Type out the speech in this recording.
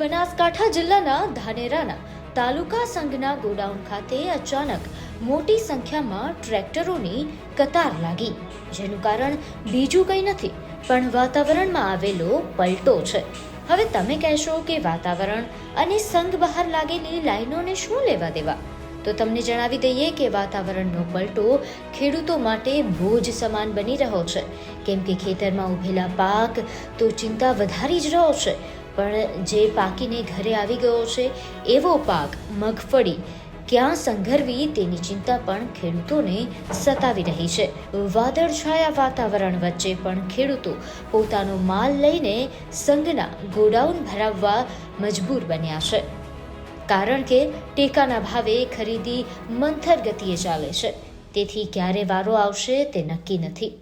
બનાસકાંઠા જિલ્લાના ધાનેરાના તાલુકા સંઘના ગોડાઉન ખાતે અચાનક મોટી સંખ્યામાં ટ્રેક્ટરોની કતાર લાગી. જેનું કારણ બીજું કંઈ નથી, પણ વાતાવરણમાં આવેલો પલટો છે. હવે તમે કહેશો કે વાતાવરણ અને સંઘ બહાર લાગેલી લાઈનોને શું લેવા દેવા? તો તમને જણાવી દઈએ કે વાતાવરણનો પલટો ખેડૂતો માટે બોજ સમાન બની રહ્યો છે. કેમ કે ખેતરમાં ઉભેલા પાક તો ચિંતા વધારી જ રહ્યો છે. પણ જે પાકીને ઘરે આવી ગયો છે, એવો પાક મગફળી ક્યાં સંઘરવી તેની ચિંતા પણ ખેડૂતોને સતાવી રહી છે. વાદળછાયા વાતાવરણ વચ્ચે પણ ખેડૂતો પોતાનો માલ લઈને સંઘના ગોડાઉન ભરાવવા મજબૂર બન્યા છે. કારણ કે ટેકાના ભાવે ખરીદી મંથર ગતિએ ચાલે છે. તેથી ક્યારે વારો આવશે તે નક્કી નથી.